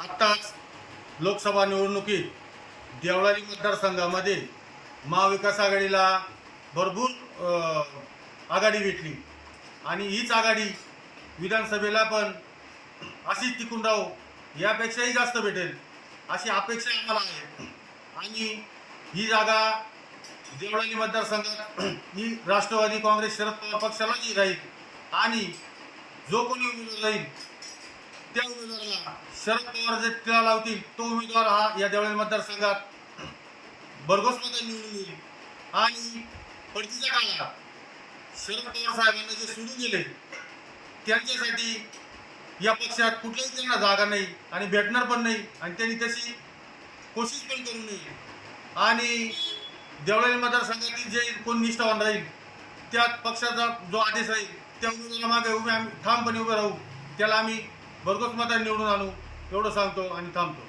आत्ताच लोकसभा निवडणुकीत देवळाली मतदारसंघामध्ये महाविकास आघाडीला भरपूर आघाडी भेटली. आणि हीच आघाडी विधानसभेला पण अशीच टिकून राहू यापेक्षाही जास्त भेटेल अशी अपेक्षा आम्हाला आहे. आणि ही जागा देवळाली मतदारसंघात ही राष्ट्रवादी काँग्रेस शरद पवार पक्षालाच राहील आणि जो कोणी उमेदवार राहील त्या उमेदवाराला शरद पवार जे टिळा लावतील तो उमेदवार हा या देवळे मतदारसंघात भरघोस मतांनी निवडून येईल. आणि पडतीच्या काळात शरद पवार साहेबांना जे सोडून गेले त्यांच्यासाठी या पक्षात कुठल्याही त्यांना जागा नाही आणि भेटणार पण नाही आणि त्यांनी तशी कोशिश पण करू नये. आणि देवळाली मतदारसंघातील जे कोण निष्ठावान राहील त्या पक्षाचा जो आदेश राहील त्या उमेदवाराला मागे उभे आम्ही ठामपणे उभे राहू त्याला आम्ही भरघोस मतांनी निवडून आणू. एवढं सांगतो आणि थांबतो.